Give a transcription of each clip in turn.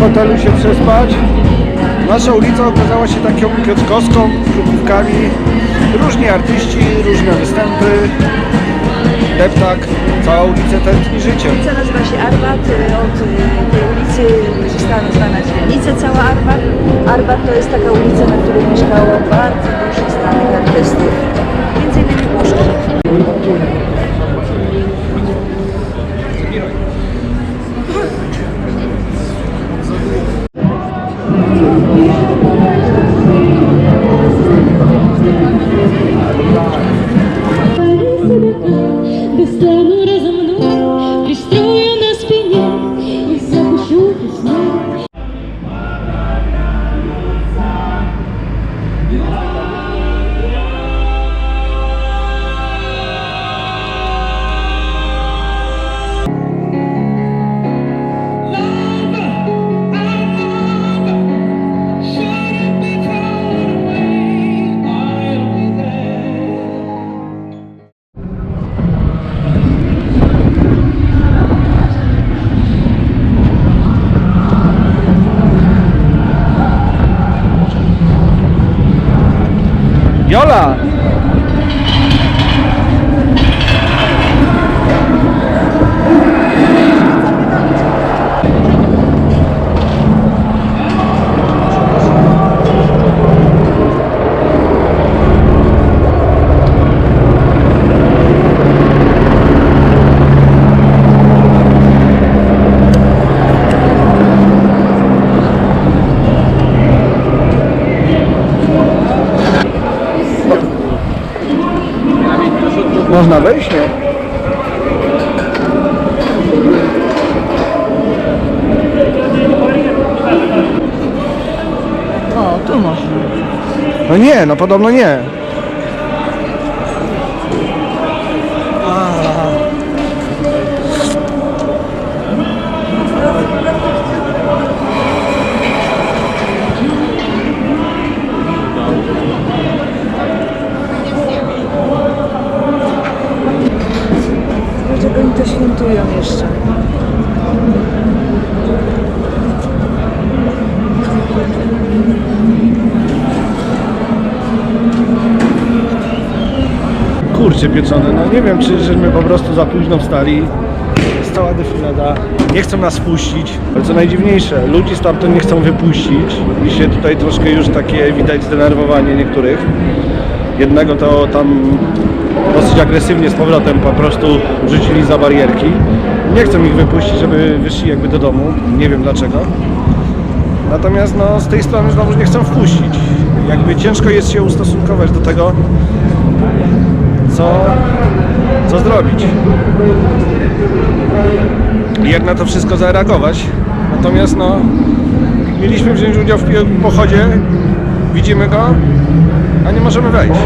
hotelu się przespać. Nasza ulica okazała się taką kioskowską, z klubówkami. Różni artyści, różne występy. Deptak, cała ulica tętni życiem. Ulica nazywa się Arbat. y, Od y, tej ulicy została nazwana dzielnica cała Arbat. Arbat to jest taka ulica, na której mieszkało bardzo dużo znanych artystów. Między innymi. Jola! Można wejść, nie? O, tu można. No nie, no podobno nie. No nie wiem, czy żeśmy po prostu za późno wstali. Jest cała defilada. Nie chcą nas wpuścić. Ale co najdziwniejsze, ludzi stamtąd nie chcą wypuścić. I się tutaj troszkę już takie widać zdenerwowanie niektórych. Jednego to tam dosyć agresywnie z powrotem po prostu rzucili za barierki. Nie chcą ich wypuścić, żeby wyszli jakby do domu. Nie wiem dlaczego. Natomiast no, z tej strony znowu nie chcą wpuścić. Jakby ciężko jest się ustosunkować do tego, co, co zrobić. I jak na to wszystko zareagować. Natomiast no, mieliśmy wziąć udział w pochodzie, widzimy go, a nie możemy wejść.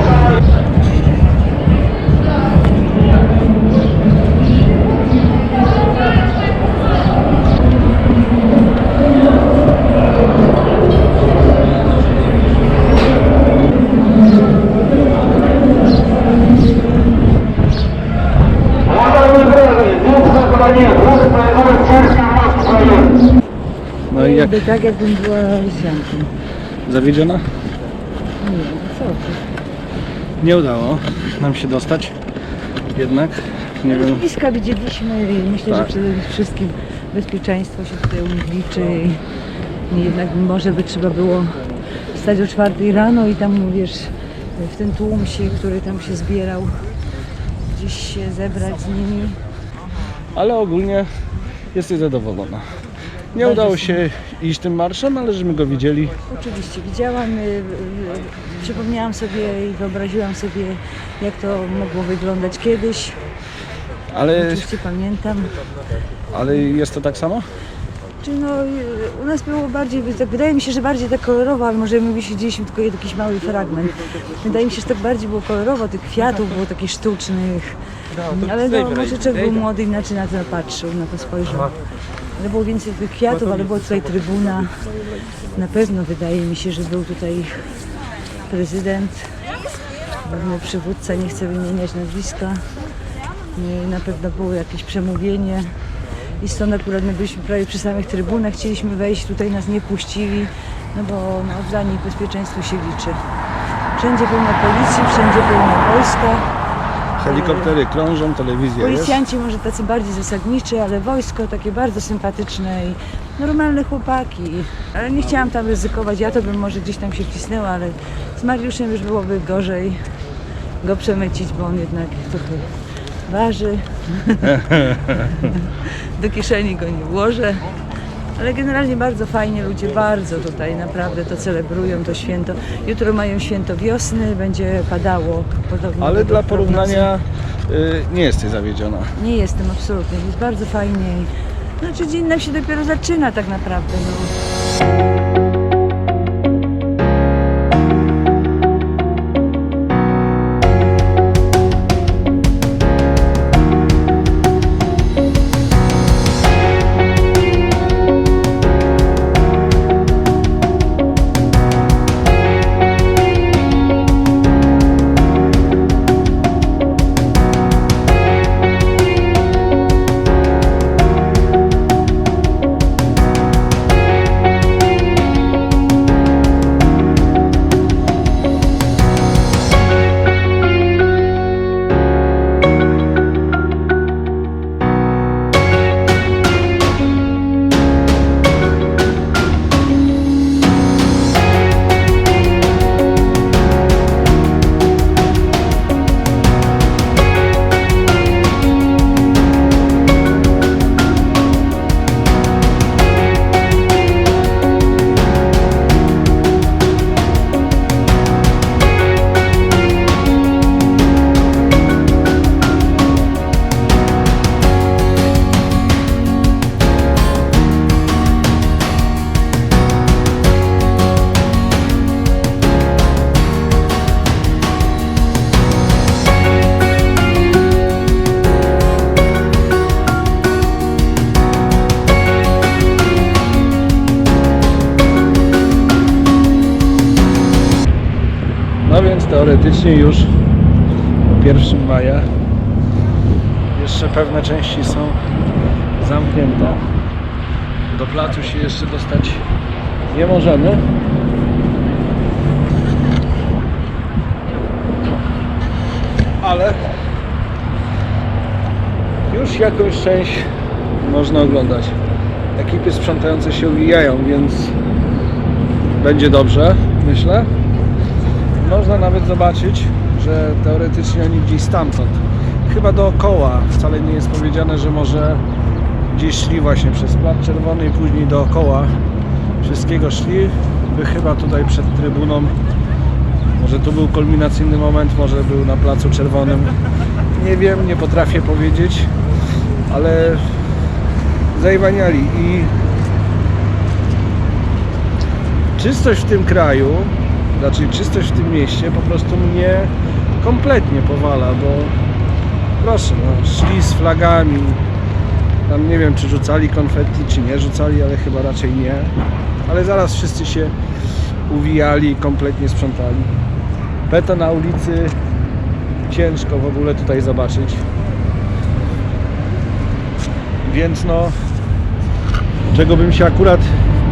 Jakby tak, jakbym była Rosjanką. zawiedziona? Nie, co ty? Nie udało nam się dostać. Jednak, nie wiem. Bliska widzieliśmy i myślę, Tak. że przede wszystkim bezpieczeństwo się tutaj u nich liczy i jednak może by trzeba było wstać o czwartej rano i tam, wiesz, w ten tłum się, który tam się zbierał, gdzieś się zebrać z nimi. Ale ogólnie jesteś zadowolona. Nie udało się iść tym marszem, ale żeśmy go widzieli. Oczywiście, widziałam, y, y, przypomniałam sobie i wyobraziłam sobie, jak to mogło wyglądać kiedyś. Ale, Oczywiście pamiętam. ale jest to tak samo? Czy no, y, u nas było bardziej, tak, wydaje mi się, że bardziej tak kolorowo, ale może my widzieliśmy tylko jakiś mały fragment. Wydaje mi się, że tak bardziej było kolorowo, tych kwiatów było takich sztucznych. Ale no, może człowiek był młody inaczej na to patrzył, na to spojrzał. Ale było więcej tych kwiatów, ale była tutaj trybuna. Na pewno wydaje mi się, że był tutaj prezydent, pewny przywódca, nie chcę wymieniać nazwiska. Nie, Na pewno było jakieś przemówienie. i stąd akurat my byliśmy prawie przy samych trybunach, chcieliśmy wejść, tutaj nas nie puścili, no bo no, dla nich bezpieczeństwo się liczy. Wszędzie pełno policji, wszędzie pełno wojska. Helikoptery krążą, telewizja. Policjanci może tacy bardziej zasadniczy, ale wojsko takie bardzo sympatyczne i normalne chłopaki. Ale nie chciałam tam ryzykować, ja to bym może gdzieś tam się wcisnęła, ale z Mariuszem już byłoby gorzej go przemycić, bo on jednak trochę waży. Do kieszeni go nie włożę. Ale generalnie bardzo fajnie, ludzie bardzo tutaj naprawdę to celebrują, to święto. Jutro mają święto wiosny, będzie padało podobnie. Ale do dla prognozy. porównania y, nie jesteś zawiedziona. Nie jestem absolutnie, jest bardzo fajnie. i- Znaczy dzień nam się dopiero zaczyna tak naprawdę. No teoretycznie już 1 maja jeszcze pewne części są zamknięte. Do placu się jeszcze dostać nie możemy. Ale już jakąś część można oglądać. Ekipy sprzątające się uwijają, więc będzie dobrze, myślę. Można nawet zobaczyć, że teoretycznie oni gdzieś stamtąd, chyba dookoła, wcale nie jest powiedziane, że może gdzieś szli właśnie przez Plac Czerwony i później dookoła wszystkiego szli, by chyba tutaj przed trybuną, może tu był kulminacyjny moment, może był na Placu Czerwonym, nie wiem, nie potrafię powiedzieć, ale zajwaniali. I czystość w tym kraju, znaczy czystość w tym mieście po prostu mnie kompletnie powala, bo proszę, no, szli z flagami, tam nie wiem czy rzucali konfetti, czy nie rzucali, ale chyba raczej nie, ale zaraz wszyscy się uwijali i kompletnie sprzątali. Beton na ulicy ciężko w ogóle tutaj zobaczyć. Więc no, czego bym się akurat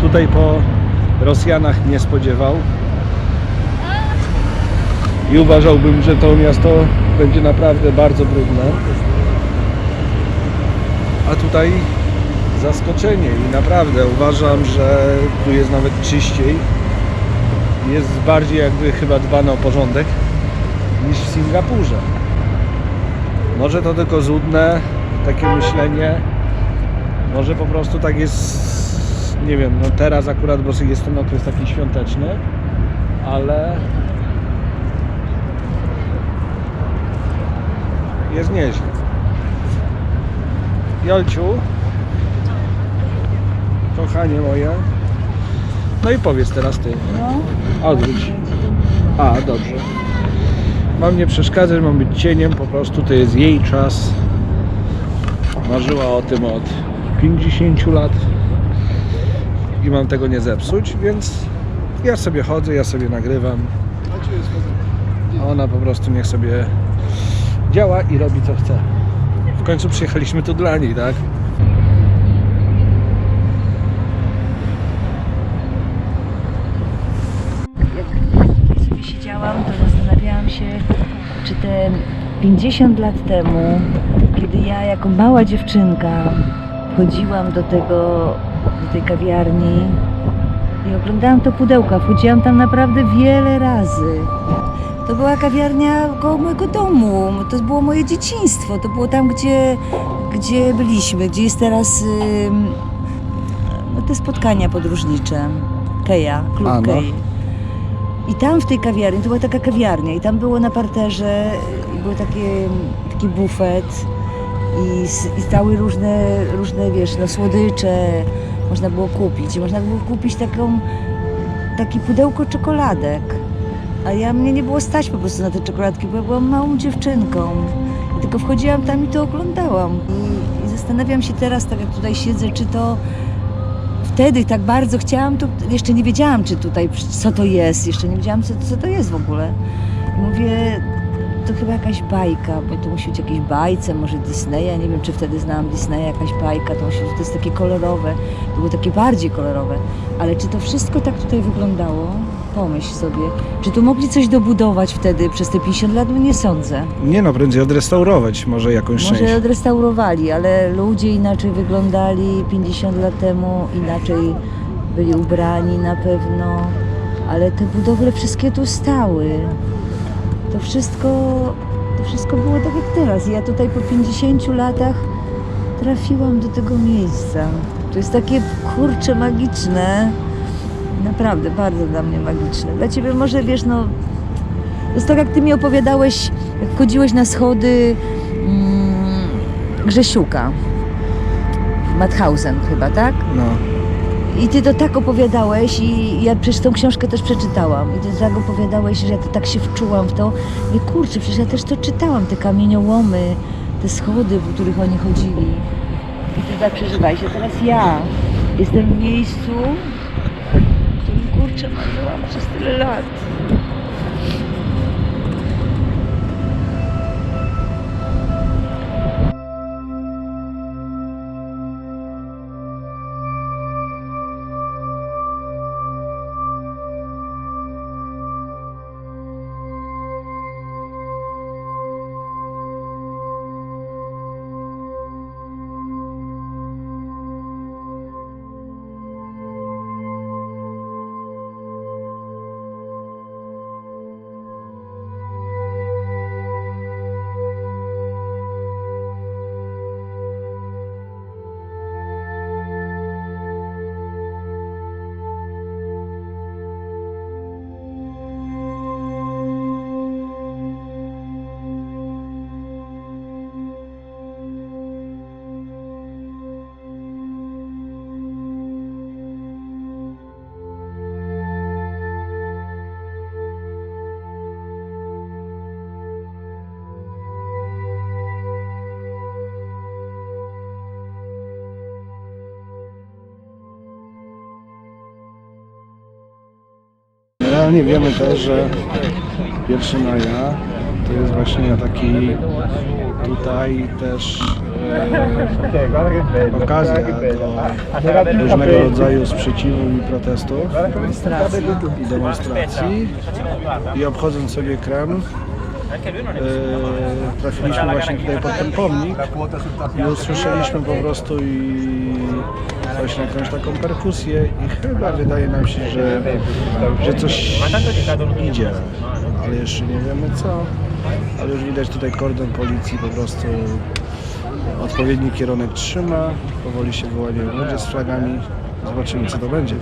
tutaj po Rosjanach nie spodziewał. I uważałbym, że to miasto będzie naprawdę bardzo brudne. A tutaj zaskoczenie i naprawdę uważam, że tu jest nawet czyściej. Jest bardziej jakby chyba dbano o porządek niż w Singapurze. Może to tylko złudne takie myślenie. Może po prostu tak jest, nie wiem, no teraz akurat, bo jest ten okres taki świąteczny, ale jest nieźle. Jolciu, kochanie moje, no i powiedz teraz ty, No, odwróć. A, dobrze. Mam nie przeszkadzać, mam być cieniem, po prostu to jest jej czas. Marzyła o tym od 50 lat i mam tego nie zepsuć, więc ja sobie chodzę, ja sobie nagrywam. A ona po prostu niech sobie działa i robi co chce. W końcu przyjechaliśmy tu dla niej, tak? Jak tak siedziałam, to zastanawiałam się, czy te 50 lat temu, kiedy ja jako mała dziewczynka chodziłam do tego, do tej kawiarni i oglądałam to pudełka, wchodziłam tam naprawdę wiele razy. To była kawiarnia koło mojego domu. To było moje dzieciństwo. To było tam, gdzie, gdzie byliśmy, gdzie jest teraz no, te spotkania podróżnicze. Keja, klub A, no. I tam w tej kawiarni, to była taka kawiarnia i tam było na parterze, i był takie, taki bufet i, i stały różne, różne, wiesz, no słodycze można było kupić. I można było kupić taką, taki pudełko czekoladek. A ja mnie nie było stać po prostu na te czekoladki, bo ja byłam małą dziewczynką. I tylko wchodziłam tam i to oglądałam. I, I zastanawiam się teraz, tak jak tutaj siedzę, czy to wtedy tak bardzo chciałam, to jeszcze nie wiedziałam, czy tutaj, co to jest, jeszcze nie wiedziałam, co, co to jest w ogóle. I mówię, to chyba jakaś bajka, bo to musi być jakieś bajce, może Disneya, nie wiem, czy wtedy znałam Disneya, jakaś bajka, to musi być, to jest takie kolorowe, to było takie bardziej kolorowe, ale czy to wszystko tak tutaj wyglądało? Pomyśl sobie, czy tu mogli coś dobudować wtedy przez te 50 lat? No nie sądzę. Nie no, prędzej odrestaurować może jakąś Może część. odrestaurowali, ale ludzie inaczej wyglądali 50 lat temu, inaczej byli ubrani na pewno, ale te budowle wszystkie tu stały. To wszystko, to wszystko było tak jak teraz. Ja tutaj po 50 latach trafiłam do tego miejsca. To jest takie kurcze magiczne. Naprawdę, bardzo dla mnie magiczne. Dla ciebie może wiesz, no. To jest tak jak ty mi opowiadałeś, jak wchodziłeś na schody mm, Grzesiuka. w Mauthausen chyba, tak? No. I ty to tak opowiadałeś i ja przecież tą książkę też przeczytałam. I ty tak opowiadałeś, że ja to tak się wczułam w to. I kurczę, przecież ja też to czytałam, te kamieniołomy, te schody, w których oni chodzili. I ty tak przeżywałeś. A teraz ja jestem w miejscu, kurczę marzyłam przez tyle lat. Realnie wiemy też, że 1 maja to jest właśnie taki tutaj też e, okazja do różnego rodzaju sprzeciwu i protestów i demonstracji. I obchodząc sobie Kreml e, trafiliśmy właśnie tutaj pod ten pomnik i usłyszeliśmy po prostu i właśnie jakąś taką perkusję i chyba wydaje nam się, że, że coś idzie, ale jeszcze nie wiemy co. Ale już widać tutaj kordon policji po prostu odpowiedni kierunek trzyma, powoli się wyłanieją ludzie z flagami. Zobaczymy co to będzie.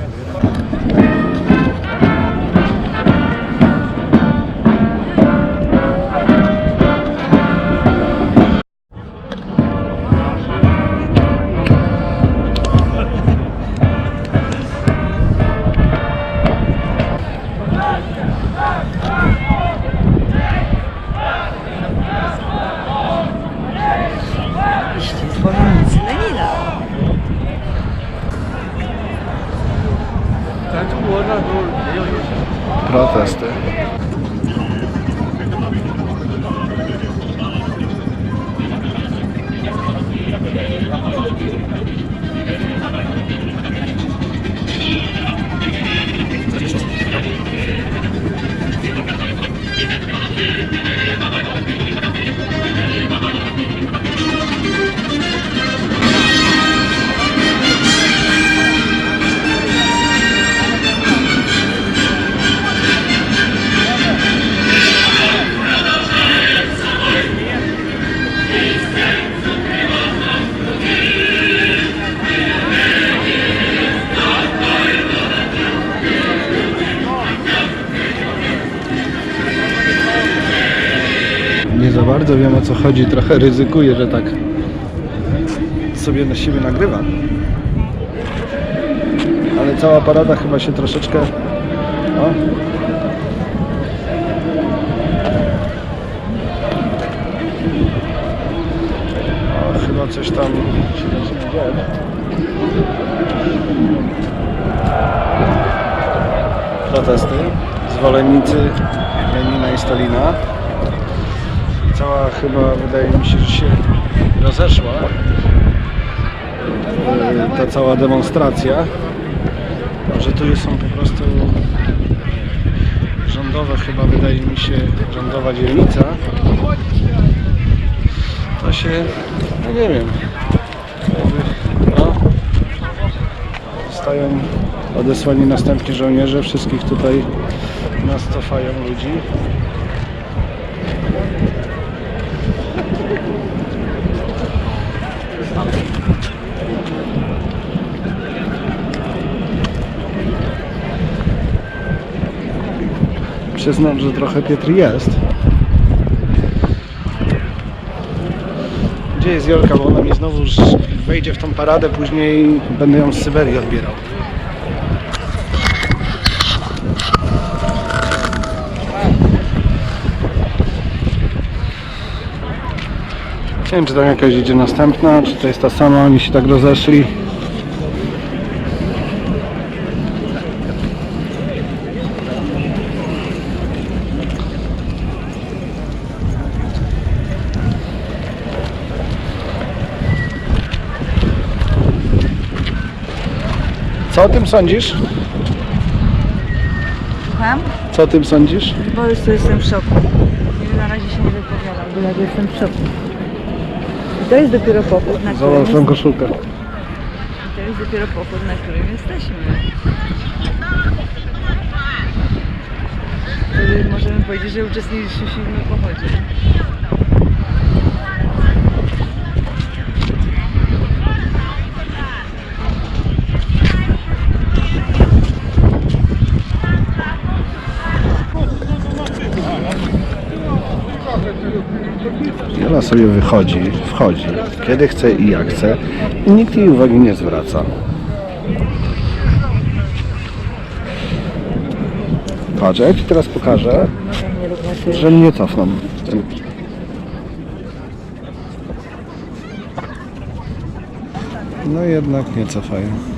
Chodzi, trochę ryzykuję, że tak sobie na siebie nagrywam. Ale cała parada chyba się troszeczkę... O. O, chyba coś tam się zaczyna dziać. Protesty, zwolennicy Lenina i Stalina. Cała chyba wydaje mi się, że się rozeszła. E, ta cała demonstracja, że tu są po prostu rządowe chyba wydaje mi się rządowa dzielnica. To się no nie wiem. No. Zostają odesłani następni żołnierze wszystkich tutaj nas cofają ludzi Przyznam, że trochę Pietr jest. Gdzie jest Jolka, bo ona mi znowu wejdzie w tą paradę, później będę ją z Syberii odbierał. Nie wiem, czy tam jakaś idzie następna, czy to jest ta sama, oni się tak rozeszli. Co o tym sądzisz? Słucham? Co o tym sądzisz? Po prostu jestem w szoku. Na razie się nie wypowiadam, bo ja jestem w szoku. I to jest dopiero pochód, na którym, tą jest, koszulkę. to jest dopiero pochód, na którym jesteśmy. Wtedy możemy powiedzieć, że uczestniczyliśmy w pochodzie. Jola sobie wychodzi, wchodzi, kiedy chce i jak chce i nikt jej uwagi nie zwraca. Patrz, ja Ci teraz pokażę, że mnie cofną. No jednak nie cofają.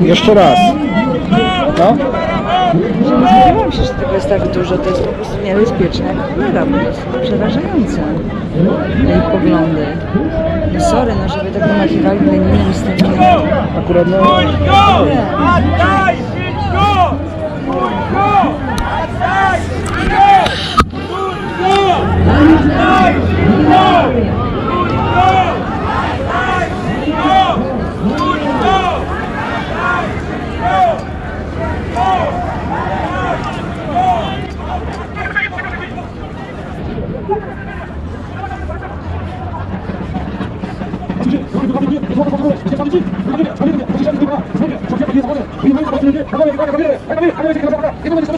Jeszcze raz. No nie spodziewałam się, że tego jest tak dużo. To jest po prostu niebezpieczne no jak cholera, bo to jest przerażające. No Jej poglądy. No sorry, no żeby tak wymachiwali Leninem z tym Akurat no... Oddaj Żyćko! Kurko! Oddaj Żyćko! Kurko! Oddaj Żyćko!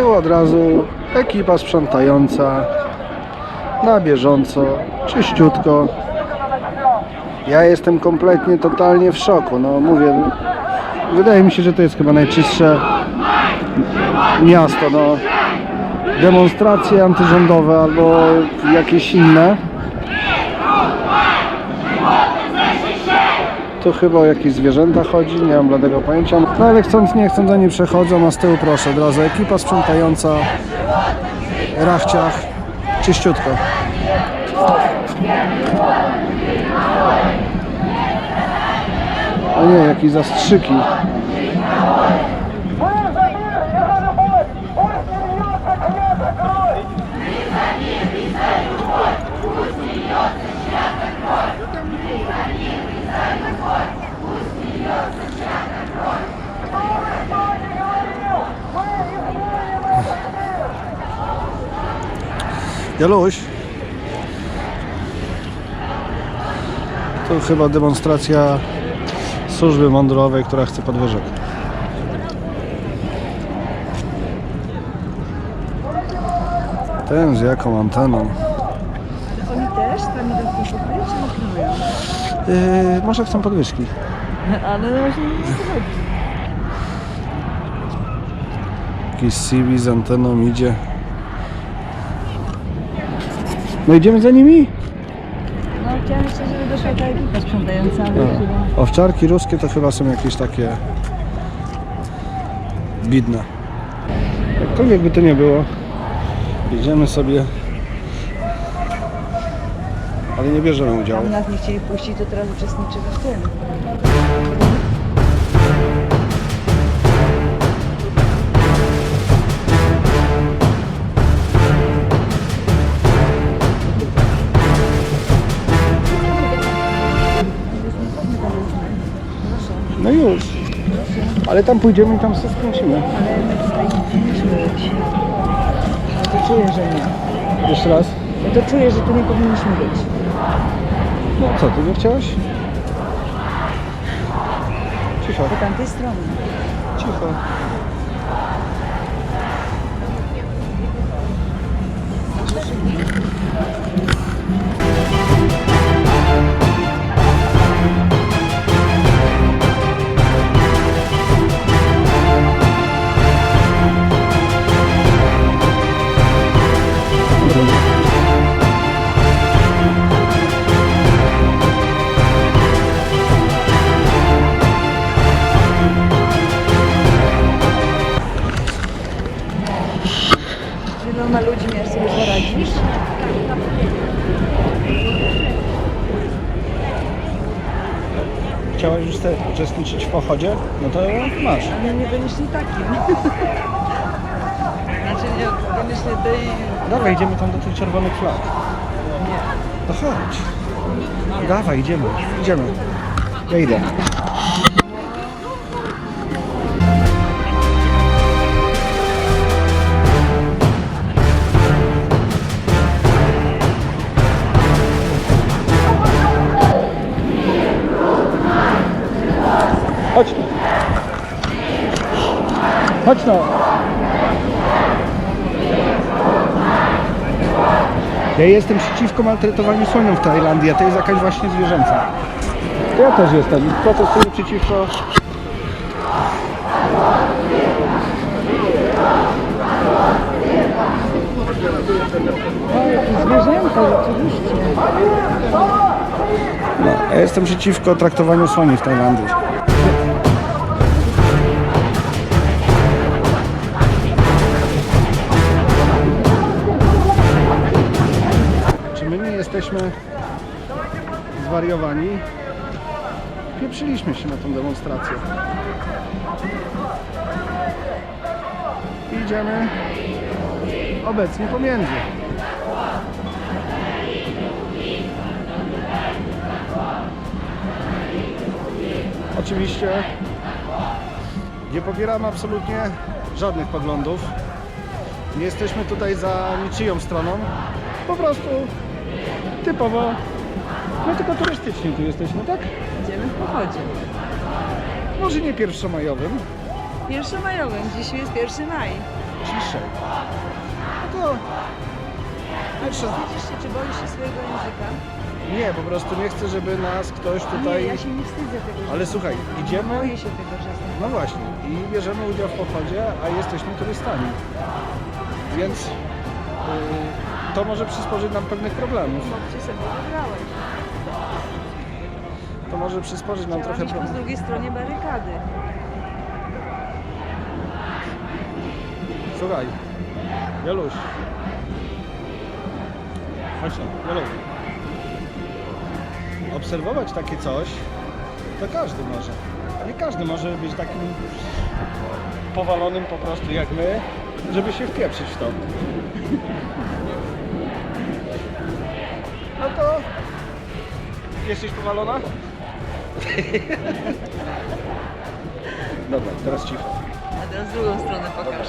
Tyłu od razu ekipa sprzątająca na bieżąco, czyściutko. Ja jestem kompletnie, totalnie w szoku. No mówię, wydaje mi się, że to jest chyba najczystsze miasto. No, demonstracje antyrządowe albo jakieś inne. Tu chyba o jakieś zwierzęta chodzi, nie mam bladego pojęcia. No ale chcąc nie chcąc oni przechodzą, a z tyłu proszę, od razu ekipa sprzątająca, rachciach, czyściutko. O nie, jakieś zastrzyki. Jaluś. To chyba demonstracja służby mundurowej, która chce podwyżek. Ten z jaką anteną? Oni też tam idą tym pokoju, czy? Yy, może chcą podwyżki. Ale no właśnie nie chodzi. Jakiś CV z anteną idzie. No idziemy za nimi? No chciałam jeszcze, żeby doszła ta ekipa sprzątająca, ale chyba... Owczarki ruskie to chyba są jakieś takie bidne. Jakkolwiek by to nie było, idziemy sobie, ale nie bierzemy udziału. Tam nas nie chcieli puścić, to teraz uczestniczymy w tym. Ale tam pójdziemy i tam się skręcimy. Ale tutaj nie powinniśmy być. Ja to czuję, że nie. Jeszcze raz. Ja to czuję, że tu nie powinniśmy być. No co, ty nie chciałeś? Cicho, Po tamtej stronie. cicho. Pochodzie? No to masz. Ale niekoniecznie takim. Znaczy niekoniecznie tej... Dawaj, idziemy tam do tych czerwonych flag. Nie. No chodź. Dawaj, idziemy. Idziemy. Ja idę. Chodź no. Ja jestem przeciwko maltretowaniu słonią w Tajlandii, a to jest jakaś właśnie zwierzęca. Ja też jestem. Protestuję przeciwko... Zwierzęta, rzeczywiście. No, ja jestem przeciwko traktowaniu słoni w Tajlandii. Zwariowani? Pieprzyliśmy się na tą demonstrację. Idziemy obecnie pomiędzy. Oczywiście nie popieramy absolutnie żadnych poglądów. Nie jesteśmy tutaj za niczyją stroną. Po prostu typowo, no tylko turystycznie tu jesteśmy, tak? Idziemy w pochodzie. Może nie pierwszomajowym, Pierwszymajowym, dziś jest pierwszy maj. ciszej. No to... Jeszcze... Widzisz się, czy boisz się swojego języka? Nie, po prostu nie chcę, żeby nas ktoś Nie, tutaj... ja się nie wstydzę tego, że Ale słuchaj, idziemy... boję się tego, że jestem. No właśnie, i bierzemy udział w pochodzie, a jesteśmy turystami. Więc yy, to może przysporzyć nam pewnych problemów. Chłopcy sobie wybrałeś. Może przysporzyć nam Chciałam trochę po drugiej stronie barykady. Słuchaj, Jaluś. Chodź tu, Jaluś. Obserwować takie coś, to każdy może. Nie każdy może być takim powalonym po prostu jak my, żeby się wpieprzyć w to. No to... Jesteś powalona? Dobra, teraz cicho. A teraz drugą stronę pokaż.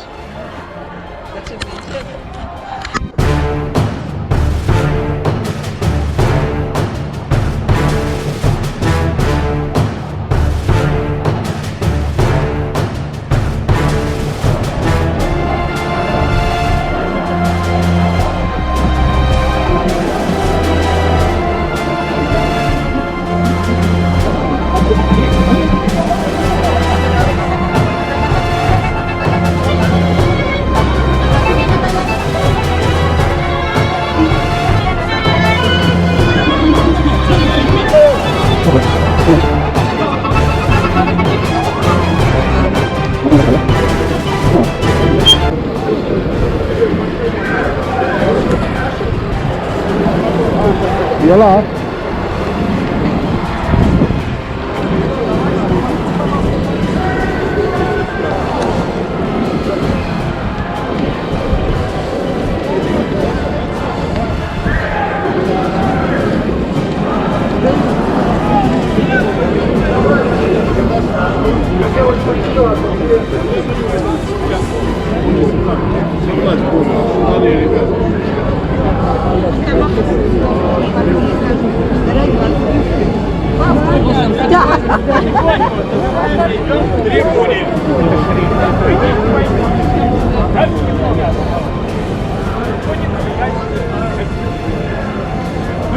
Znaczy idziemy. Jola. Мы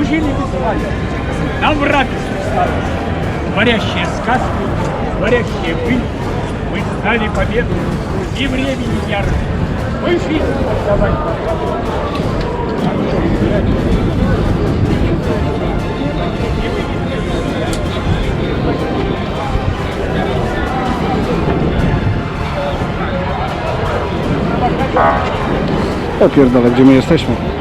жили без власти. Нам враг осталось. Творящие сказки, творящие быль. Мы знали победу и времени ярость. Мы жизнь отдавать Ja pierdolę, gdzie my jesteśmy?